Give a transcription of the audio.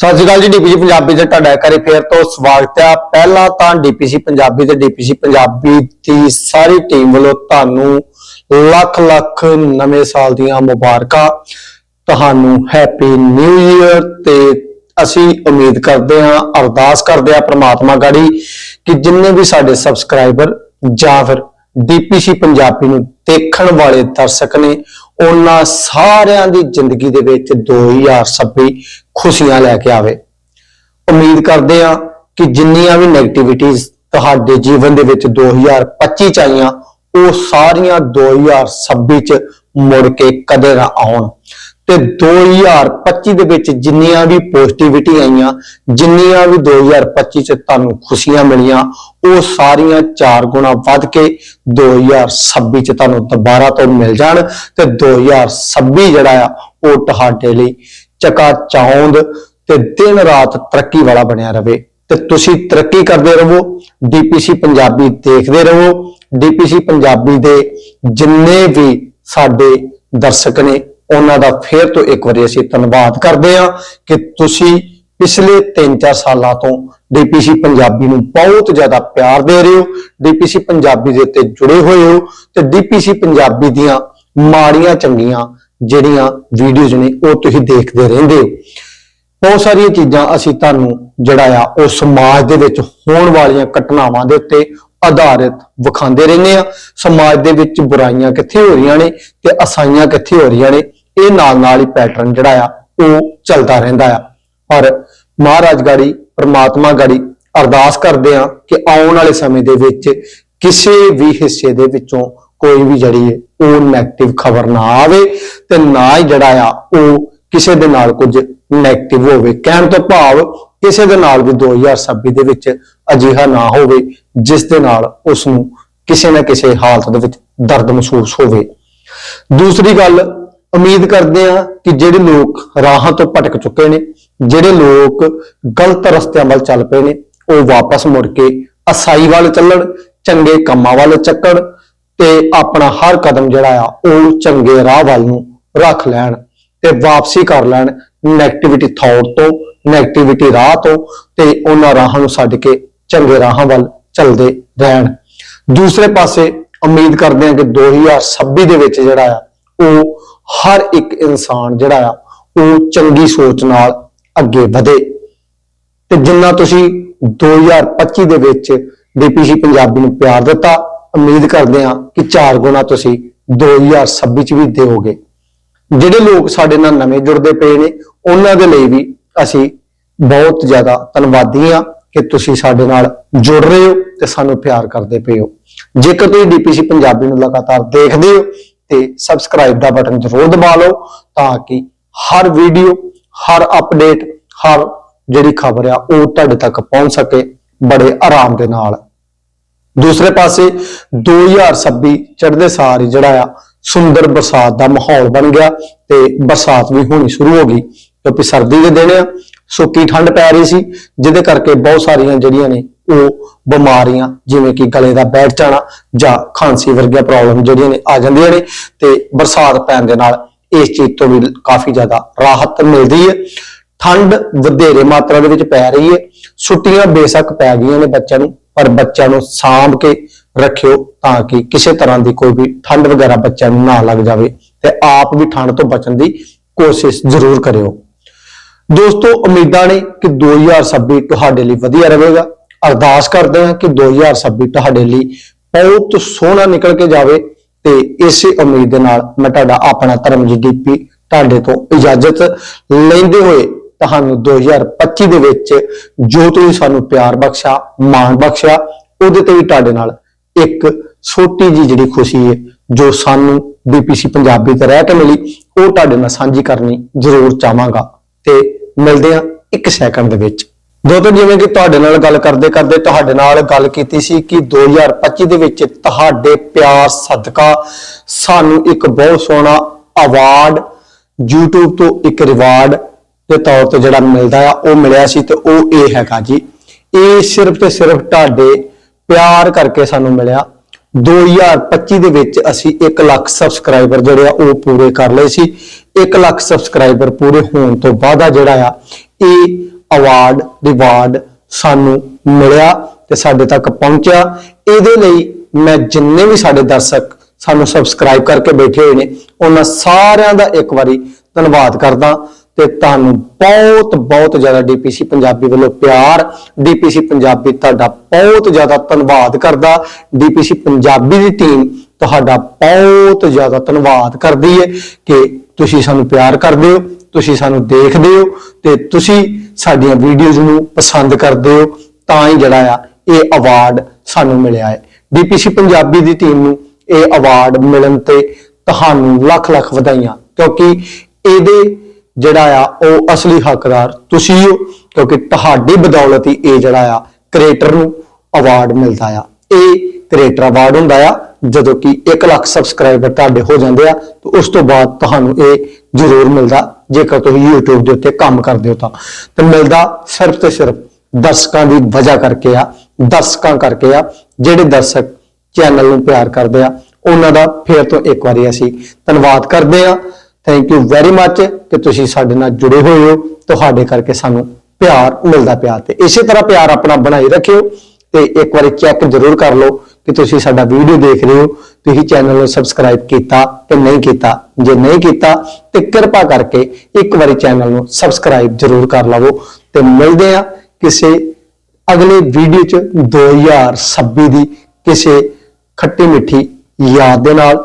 ਸਤਿ ਸ਼੍ਰੀ ਅਕਾਲ ਜੀ ਡੀਪੀਸੀ ਪੰਜਾਬੀ ਦੇ ਤੁਹਾਡਾ ਇੱਕ ਵਾਰੀ ਫੇਰ ਤੋਂ ਸਵਾਗਤ ਹੈ। ਪਹਿਲਾਂ ਤਾਂ ਡੀਪੀਸੀ ਪੰਜਾਬੀ ਤੇ ਡੀਪੀਸੀ ਪੰਜਾਬੀ ਦੀ ਸਾਰੀ ਟੀਮ ਵੱਲੋਂ ਤੁਹਾਨੂੰ ਲੱਖ ਲੱਖ ਨਵੇਂ ਸਾਲ ਦੀਆਂ ਮੁਬਾਰਕਾਂ। ਤੁਹਾਨੂੰ ਹੈਪੀ ਨਿਊ ਈਅਰ ਤੇ ਅਸੀਂ ਉਮੀਦ ਕਰਦੇ ਹਾਂ, ਅਰਦਾਸ ਕਰਦੇ ਹਾਂ ਪ੍ਰਮਾਤਮਾ ਗਾੜੀ ਕਿ ਜਿੰਨੇ ਵੀ ਸਾਡੇ ਸਬਸਕ੍ਰਾਈਬਰ ਜਾਂ ਫਿਰ ਡੀਪੀਸੀ ਪੰਜਾਬੀ ਨੂੰ ਦੇਖਣ ਵਾਲੇ ਦਰਸ਼ਕ ਨੇ ਉਹਨਾਂ ਸਾਰਿਆਂ ਦੀ ਜ਼ਿੰਦਗੀ ਦੇ ਵਿੱਚ 2026 ਖੁਸ਼ੀਆਂ ਲੈ ਕੇ ਆਵੇ। ਉਮੀਦ ਕਰਦੇ ਹਾਂ ਕਿ ਜਿੰਨੀਆਂ ਵੀ 네ਗੇਟਿਵਿਟੀਜ਼ ਤੁਹਾਡੇ ਜੀਵਨ ਦੇ ਵਿੱਚ 2025 ਚ ਆਈਆਂ, ਉਹ ਸਾਰੀਆਂ 2026 ਚ ਮੁੜ ਕੇ ਕਦੇ ਨਾ ਆਉਣ। ਤੇ 2025 ਦੇ ਵਿੱਚ ਜਿੰਨੀਆਂ ਵੀ ਪੋਜ਼ਿਟਿਵਿਟੀ ਆਈਆਂ, ਜਿੰਨੀਆਂ ਵੀ 2025 ਚ ਤੁਹਾਨੂੰ ਖੁਸ਼ੀਆਂ ਮਿਲੀਆਂ, ਉਹ ਸਾਰੀਆਂ ਚਾਰ ਗੁਣਾ ਵੱਧ ਕੇ 2026 ਚ ਤੁਹਾਨੂੰ ਦੁਬਾਰਾ ਤੋਂ ਮਿਲ ਜਾਣ ਤੇ 2026 ਜਿਹੜਾ ਆ, ਉਹ ਤੁਹਾਡੇ ਲਈ ਚਕਾ ਚੌਂਦ ਤੇ ਦਿਨ ਰਾਤ ਤਰੱਕੀ ਵਾਲਾ ਬਣਿਆ ਰਵੇ। ਤੇ ਤੁਸੀਂ ਤਰੱਕੀ ਕਰਦੇ ਰਹੋ, ਡੀਪੀਸੀ ਪੰਜਾਬੀ ਦੇਖਦੇ ਰਹੋ, ਡੀਪੀਸੀ ਪੰਜਾਬੀ ਦੇ ਜਿੰਨੇ ਵੀ ਸਾਡੇ ਦਰਸ਼ਕ ਨੇ ਉਹਨਾਂ ਦਾ ਫੇਰ ਤੋਂ ਇੱਕ ਵਾਰੀ ਅਸੀਂ ਧੰਨਵਾਦ ਕਰਦੇ ਹਾਂ ਕਿ ਤੁਸੀਂ ਪਿਛਲੇ 3-4 ਸਾਲਾਂ ਤੋਂ ਡੀਪੀਸੀ ਪੰਜਾਬੀ ਨੂੰ ਬਹੁਤ ਜ਼ਿਆਦਾ ਪਿਆਰ ਦੇ ਰਹੇ ਹੋ, ਡੀਪੀਸੀ ਪੰਜਾਬੀ ਦੇ ਉੱਤੇ ਜੁੜੇ ਹੋਏ ਹੋ ਤੇ ਡੀਪੀਸੀ ਪੰਜਾਬੀ ਦੀਆਂ ਮਾੜੀਆਂ ਚੰਗੀਆਂ ਜਿਹੜੀਆਂ ਵੀਡੀਓਜ਼ ਨੇ ਉਹ ਤੁਸੀਂ ਦੇਖਦੇ ਰਹਿੰਦੇ ਹੋ। ਬਹੁਤ ਸਾਰੀਆਂ ਚੀਜ਼ਾਂ ਅਸੀਂ ਤੁਹਾਨੂੰ ਜਿਹੜਾ ਆ ਉਹ ਸਮਾਜ ਦੇ ਵਿੱਚ ਹੋਣ ਵਾਲੀਆਂ ਘਟਨਾਵਾਂ ਦੇ ਉੱਤੇ ਆਧਾਰਿਤ ਵਿਖਾਉਂਦੇ ਰਹਿੰਦੇ ਆ ਸਮਾਜ ਦੇ ਵਿੱਚ ਬੁਰਾਈਆਂ ਕਿੱਥੇ ਹੋ ਰਹੀਆਂ ਨੇ ਤੇ ਅਸਾਈਆਂ ਕਿੱਥੇ ਹੋ ਰਹੀਆਂ ਨੇ ਇਹ ਨਾਲ ਨਾਲ ਹੀ ਪੈਟਰਨ ਜਿਹੜਾ ਆ, ਉਹ ਚੱਲਦਾ ਰਹਿੰਦਾ ਆ। ਪਰ ਮਹਾਰਾਜ ਗਾੜੀ, ਪ੍ਰਮਾਤਮਾ ਗਾੜੀ ਅਰਦਾਸ ਕਰਦੇ ਆ ਕਿ ਆਉਣ ਵਾਲੇ ਸਮੇਂ ਦੇ ਵਿੱਚ ਕਿਸੇ ਵੀ ਹਿੱਸੇ ਦੇ ਵਿੱਚੋਂ ਕੋਈ ਵੀ ਜਿਹੜੀ ਉਹ 네ਗੇਟਿਵ ਖਬਰ ਨਾ ਆਵੇ ਤੇ ਨਾ ਹੀ ਜਿਹੜਾ ਆ, ਉਹ ਕਿਸੇ ਦੇ ਨਾਲ ਕੁਝ 네ਗੇਟਿਵ ਹੋਵੇ। ਕਹਿਣ ਤੋਂ ਭਾਵ ਕਿਸੇ ਦੇ ਨਾਲ ਵੀ 2026 ਦੇ ਵਿੱਚ ਅਜਿਹਾ ਨਾ ਹੋਵੇ, ਜਿਸ ਦੇ ਨਾਲ ਉਸ ਨੂੰ ਕਿਸੇ ਨਾ ਕਿਸੇ ਹਾਲਤ ਦੇ ਵਿੱਚ ਦਰਦ ਮਹਿਸੂਸ ਹੋਵੇ। ਦੂਸਰੀ ਗੱਲ ਉਮੀਦ ਕਰਦੇ ਆ ਕਿ ਜਿਹੜੇ ਲੋਕ ਰਾਹਾਂ ਤੋਂ ਭਟਕ ਚੁੱਕੇ ਨੇ, ਜਿਹੜੇ ਲੋਕ ਗਲਤ ਰਸਤਿਆਂ ਵੱਲ ਚੱਲ ਪਏ ਨੇ, ਉਹ ਵਾਪਸ ਮੁੜ ਕੇ ਅਸਾਈ ਵੱਲ ਚੱਲਣ, ਚੰਗੇ ਕੰਮਾਂ ਵੱਲ ਚੱਕਣ ਤੇ ਆਪਣਾ ਹਰ ਕਦਮ ਜਿਹੜਾ ਆ, ਉਹ ਚੰਗੇ ਰਾਹ ਵੱਲ ਨੂੰ ਰੱਖ ਲੈਣ ਤੇ ਵਾਪਸੀ ਕਰ ਲੈਣ 네ਗੇਟਿਵਿਟੀ ਥਾਟ ਤੋਂ 네ਗੇਟਿਵਿਟੀ ਰਾਹ ਤੋਂ ਤੇ ਉਹਨਾਂ ਰਾਹਾਂ ਨੂੰ ਛੱਡ ਕੇ ਚੰਗੇ ਰਾਹਾਂ ਵੱਲ ਚੱਲਦੇ ਰਹਿਣ। ਦੂਸਰੇ ਪਾਸੇ ਉਮੀਦ ਕਰਦੇ ਹਾਂ ਕਿ 2026 ਦੇ ਵਿੱਚ ਜਿਹੜਾ ਆ, ਉਹ ਹਰ ਇੱਕ ਇਨਸਾਨ ਜਿਹੜਾ ਆ, ਉਹ ਚੰਗੀ ਸੋਚ ਨਾਲ ਅੱਗੇ ਵਧੇ। ਤੇ ਜਿੰਨਾ ਤੁਸੀਂ 2025 ਦੇ ਵਿੱਚ ਡੀਪੀਸੀ ਪੰਜਾਬੀ ਨੂੰ ਪਿਆਰ ਦਿੱਤਾ, ਉਮੀਦ ਕਰਦੇ ਹਾਂ ਕਿ ਚਾਰ ਗੁਣਾ ਤੁਸੀਂ 2026 ਚ ਵੀ ਦਿਓਗੇ। ਜਿਹੜੇ ਲੋਕ ਸਾਡੇ ਨਾਲ ਨਵੇਂ ਜੁੜਦੇ ਪਏ ਨੇ, ਉਹਨਾਂ ਦੇ ਲਈ ਵੀ ਅਸੀਂ ਬਹੁਤ ਜ਼ਿਆਦਾ ਧੰਨਵਾਦੀ ਹਾਂ ਕਿ ਤੁਸੀਂ ਸਾਡੇ ਨਾਲ ਜੁੜ ਰਹੇ ਹੋ ਤੇ ਸਾਨੂੰ ਪਿਆਰ ਕਰਦੇ ਪਏ ਹੋ। ਜੇਕਰ ਤੁਸੀਂ ਡੀਪੀਸੀ ਪੰਜਾਬੀ ਨੂੰ ਲਗਾਤਾਰ ਦੇਖਦੇ ਹੋ ਤੇ ਸਬਸਕ੍ਰਾਈਬ ਦਾ ਬਟਨ ਜ਼ਰੂਰ ਦਬਾ ਲਓ ਤਾਂ ਕਿ ਹਰ ਵੀਡੀਓ ਹਰ ਅਪਡੇਟ ਹਰ ਜਿਹੜੀ ਖਬਰ ਆ ਉਹ ਤੁਹਾਡੇ ਤੱਕ ਪਹੁੰਚ ਸਕੇ ਬੜੇ ਆਰਾਮ ਦੇ ਨਾਲ। ਦੂਸਰੇ ਪਾਸੇ 2026 ਚੜ੍ਹਦੇ ਸਾਰ ਜਿਹੜਾ ਆ ਸੁੰਦਰ ਬਰਸਾਤ ਦਾ ਮਾਹੌਲ ਬਣ ਗਿਆ ਤੇ ਬਰਸਾਤ ਵੀ ਹੋਣੀ ਸ਼ੁਰੂ ਹੋ ਗਈ ਕਿਉਂਕਿ ਸਰਦੀ ਦੇ ਦਿਨ ਆ, ਸੁੱਕੀ ਠੰਡ ਪੈ ਰਹੀ ਸੀ, ਜਿਹਦੇ ਕਰਕੇ ਬਹੁਤ ਸਾਰੀਆਂ ਜਿਹੜੀਆਂ ਨੇ ਉਹ ਬਿਮਾਰੀਆਂ, ਜਿਵੇਂ ਕਿ ਗਲੇ ਦਾ ਬੈਠ ਜਾਣਾ ਜਾਂ ਖਾਂਸੀ ਵਰਗੀਆਂ ਪ੍ਰੋਬਲਮ ਜਿਹੜੀਆਂ ਨੇ ਆ ਜਾਂਦੀਆਂ ਨੇ ਤੇ ਬਰਸਾਤ ਪੈਣ ਦੇ ਨਾਲ ਇਸ ਚੀਜ਼ ਤੋਂ ਵੀ ਕਾਫੀ ਜ਼ਿਆਦਾ ਰਾਹਤ ਮਿਲਦੀ ਹੈ। ਠੰਡ ਵਧੇਰੇ ਮਾਤਰਾ ਦੇ ਵਿੱਚ ਪੈ ਰਹੀ ਹੈ। ਛੁੱਟੀਆਂ ਬੇਸ਼ੱਕ ਪੈ ਗਈਆਂ ਨੇ ਬੱਚਿਆਂ ਨੂੰ, ਪਰ ਬੱਚਿਆਂ ਨੂੰ ਸਾਂਭ ਕੇ ਰੱਖਿਓ ਤਾਂ ਕਿ ਕਿਸੇ ਤਰ੍ਹਾਂ ਦੀ ਕੋਈ ਵੀ ਠੰਡ ਵਗੈਰਾ ਬੱਚਿਆਂ ਨੂੰ ਨਾ ਲੱਗ ਜਾਵੇ ਤੇ ਆਪ ਵੀ ਠੰਡ ਤੋਂ ਬਚਣ ਦੀ ਕੋਸ਼ਿਸ਼ ਜ਼ਰੂਰ ਕਰਿਓ। ਦੋਸਤੋ, ਉਮੀਦਾਂ ਨੇ ਕਿ 2026 ਤੁਹਾਡੇ ਲਈ ਵਧੀਆ ਰਹੇਗਾ। ਅਰਦਾਸ ਕਰਦੇ ਹਾਂ ਕਿ 2026 ਤੁਹਾਡੇ ਲਈ ਬਹੁਤ ਸੋਹਣਾ ਨਿਕਲ ਕੇ ਜਾਵੇ ਤੇ ਇਸੇ ਉਮੀਦ ਦੇ ਨਾਲ ਮੈਂ ਤੁਹਾਡਾ ਆਪਣਾ ਧਰਮਜੀਤ ਦੀਪੀ ਤੁਹਾਡੇ ਤੋਂ ਇਜਾਜ਼ਤ ਲੈਂਦੇ ਹੋਏ ਤੁਹਾਨੂੰ 2025 ਦੇ ਵਿੱਚ ਜੋ ਤੁਸੀਂ ਸਾਨੂੰ ਪਿਆਰ ਬਖਸ਼ਾ ਮਾਣ ਬਖਸ਼ਿਆ, ਉਹਦੇ ਤੇ ਵੀ ਤੁਹਾਡੇ ਨਾਲ ਇੱਕ ਛੋਟੀ ਜੀ ਜਿਹੜੀ ਖੁਸ਼ੀ ਹੈ, ਜੋ ਸਾਨੂੰ ਬੀਪੀਸੀ ਪੰਜਾਬੀ ਤੇ ਰਹਿ ਕੇ ਮਿਲੀ, ਉਹ ਤੁਹਾਡੇ ਨਾਲ ਸਾਂਝੀ ਕਰਨੀ ਜ਼ਰੂਰ ਚਾਹਾਂਗਾ। ਤੇ ਮਿਲਦੇ ਆ ਇੱਕ ਸੈਕਿੰਡ ਦੇ ਵਿੱਚ। ਦੋਸਤੋ ਜਿਵੇਂ ਕਿ ਤੁਹਾਡੇ ਨਾਲ ਗੱਲ ਕਰਦੇ ਕਰਦੇ ਤੁਹਾਡੇ ਨਾਲ ਗੱਲ ਕੀਤੀ ਸੀ ਕਿ 2025 ਦੇ ਵਿੱਚ ਤੁਹਾਡੇ ਪਿਆਰ ਸਦਕਾ ਸਾਨੂੰ ਇੱਕ ਬਹੁਤ ਸੋਹਣਾ ਅਵਾਰਡ YouTube ਤੋਂ ਇੱਕ ਰਿਵਾਰਡ ਦੇ ਤੌਰ ਤੇ ਜਿਹੜਾ ਮਿਲਦਾ ਆ, ਉਹ ਮਿਲਿਆ ਸੀ ਤੇ ਉਹ ਇਹ ਹੈਗਾ ਜੀ। ਇਹ ਸਿਰਫ ਤੇ ਸਿਰਫ ਤੁਹਾਡੇ ਪਿਆਰ ਕਰਕੇ ਸਾਨੂੰ ਮਿਲਿਆ। 2025 ਦੇ ਵਿੱਚ ਅਸੀਂ 1 ਲੱਖ ਸਬਸਕ੍ਰਾਈਬਰ ਜਿਹੜੇ ਆ, ਉਹ ਪੂਰੇ ਕਰ ਲਏ ਸੀ। 1 ਲੱਖ ਸਬਸਕ੍ਰਾਈਬਰ ਪੂਰੇ ਹੋਣ ਤੋਂ ਬਾਅਦ ਆ ਜਿਹੜਾ ਆ, ਇਹ ਅਵਾਰਡ ਰਿਵਾਰਡ ਸਾਨੂੰ ਮਿਲਿਆ ਤੇ ਸਾਡੇ ਤੱਕ ਪਹੁੰਚਿਆ। ਇਹਦੇ ਲਈ ਮੈਂ ਜਿੰਨੇ ਵੀ ਸਾਡੇ ਦਰਸ਼ਕ ਸਾਨੂੰ ਸਬਸਕ੍ਰਾਈਬ ਕਰਕੇ ਬੈਠੇ ਹੋਏ ਨੇ, ਉਹਨਾਂ ਸਾਰਿਆਂ ਦਾ ਇੱਕ ਵਾਰੀ ਧੰਨਵਾਦ ਕਰਦਾ। ਤੇ ਤੁਹਾਨੂੰ ਬਹੁਤ ਬਹੁਤ ਜ਼ਿਆਦਾ ਡੀਪੀਸੀ ਪੰਜਾਬੀ ਵੱਲੋਂ ਪਿਆਰ ਡੀਪੀਸੀ ਪੰਜਾਬੀ ਤੁਹਾਡਾ ਬਹੁਤ ਜ਼ਿਆਦਾ ਧੰਨਵਾਦ ਕਰਦਾ। ਡੀਪੀਸੀ ਪੰਜਾਬੀ ਦੀ ਟੀਮ ਤੁਹਾਡਾ ਬਹੁਤ ਜ਼ਿਆਦਾ ਧੰਨਵਾਦ ਕਰਦੀ ਹੈ ਕਿ ਤੁਸੀਂ ਸਾਨੂੰ ਪਿਆਰ ਕਰਦੇ ਹੋ, ਤੁਸੀਂ ਸਾਨੂੰ ਦੇਖਦੇ ਹੋ ਤੇ ਤੁਸੀਂ ਸਾਡੀਆਂ ਵੀਡੀਓਜ਼ ਨੂੰ ਪਸੰਦ ਕਰਦੇ ਹੋ ਤਾਂ ਹੀ ਜਿਹੜਾ ਆ, ਇਹ ਅਵਾਰਡ ਸਾਨੂੰ ਮਿਲਿਆ ਹੈ। ਡੀਪੀਸੀ ਪੰਜਾਬੀ ਦੀ ਟੀਮ ਨੂੰ ਇਹ ਅਵਾਰਡ ਮਿਲਣ ਤੇ ਤੁਹਾਨੂੰ ਲੱਖ ਲੱਖ ਵਧਾਈਆਂ, ਕਿਉਂਕਿ ਇਹਦੇ ਜਿਹੜਾ ਆ, ਉਹ ਅਸਲੀ ਹੱਕਦਾਰ ਤੁਸੀਂ ਹੋ, ਕਿਉਂਕਿ ਤੁਹਾਡੀ ਬਦੌਲਤ ਹੀ ਇਹ ਜਿਹੜਾ ਆ ਕ੍ਰੀਏਟਰ ਨੂੰ ਅਵਾਰਡ ਮਿਲਦਾ ਆ। ਇਹ ਕ੍ਰੀਏਟਰ ਅਵਾਰਡ ਹੁੰਦਾ ਆ, ਜਦੋਂ ਕਿ 1 ਲੱਖ ਸਬਸਕ੍ਰਾਈਬਰ ਤੁਹਾਡੇ ਹੋ ਜਾਂਦੇ ਆ, ਤੇ ਉਸ ਤੋਂ ਬਾਅਦ ਤੁਹਾਨੂੰ ਇਹ ਜ਼ਰੂਰ ਮਿਲਦਾ। ਜੇਕਰ ਤੁਸੀਂ YouTube ਦੇ ਉੱਤੇ ਕੰਮ ਕਰਦੇ ਹੋ ਤਾਂ। ਤੇ ਮਿਲਦਾ ਸਿਰਫ ਤੇ ਸਿਰਫ ਦਰਸ਼ਕਾਂ ਦੀ ਵਜ੍ਹਾ ਕਰਕੇ ਆ, ਦਰਸ਼ਕਾਂ ਕਰਕੇ ਆ, ਜਿਹੜੇ ਦਰਸ਼ਕ ਚੈਨਲ ਨੂੰ ਪਿਆਰ ਕਰਦੇ ਆ, ਉਹਨਾਂ ਦਾ ਫੇਰ ਤੋਂ ਇੱਕ ਵਾਰੀ ਅਸੀਂ ਧੰਨਵਾਦ ਕਰਦੇ ਆ। ਥੈਂਕ ਯੂ ਵੈਰੀ ਮੱਚ ਕਿ ਤੁਸੀਂ ਸਾਡੇ ਨਾਲ ਜੁੜੇ ਹੋਏ ਹੋ। ਤੁਹਾਡੇ ਕਰਕੇ ਸਾਨੂੰ ਪਿਆਰ ਮਿਲਦਾ ਪਿਆ। ਤੇ ਇਸੇ ਤਰ੍ਹਾਂ ਪਿਆਰ ਆਪਣਾ ਬਣਾਈ ਰੱਖਿਓ ਤੇ ਇੱਕ ਵਾਰੀ ਚੈੱਕ ਜ਼ਰੂਰ ਕਰ ਲਓ। ਕਿ ਤੁਸੀਂ ਸਾਡਾ ਵੀਡੀਓ ਦੇਖ ਰਹੇ ਹੋ, ਤੁਸੀਂ ਚੈਨਲ ਨੂੰ ਸਬਸਕ੍ਰਾਈਬ ਕੀਤਾ ਕਿ ਨਹੀਂ ਕੀਤਾ। ਜੇ ਨਹੀਂ ਕੀਤਾ, ਤੇ ਕਿਰਪਾ ਕਰਕੇ ਇੱਕ ਵਾਰੀ ਚੈਨਲ ਨੂੰ ਸਬਸਕ੍ਰਾਈਬ ਜ਼ਰੂਰ ਕਰ ਲਵੋ। ਤੇ ਮਿਲਦੇ ਆ ਕਿਸੇ ਅਗਲੇ ਵੀਡੀਓ ਚ 2026 ਦੀ ਕਿਸੇ ਖੱਟੀ ਮਿੱਠੀ ਯਾਦ ਦੇ ਨਾਲ।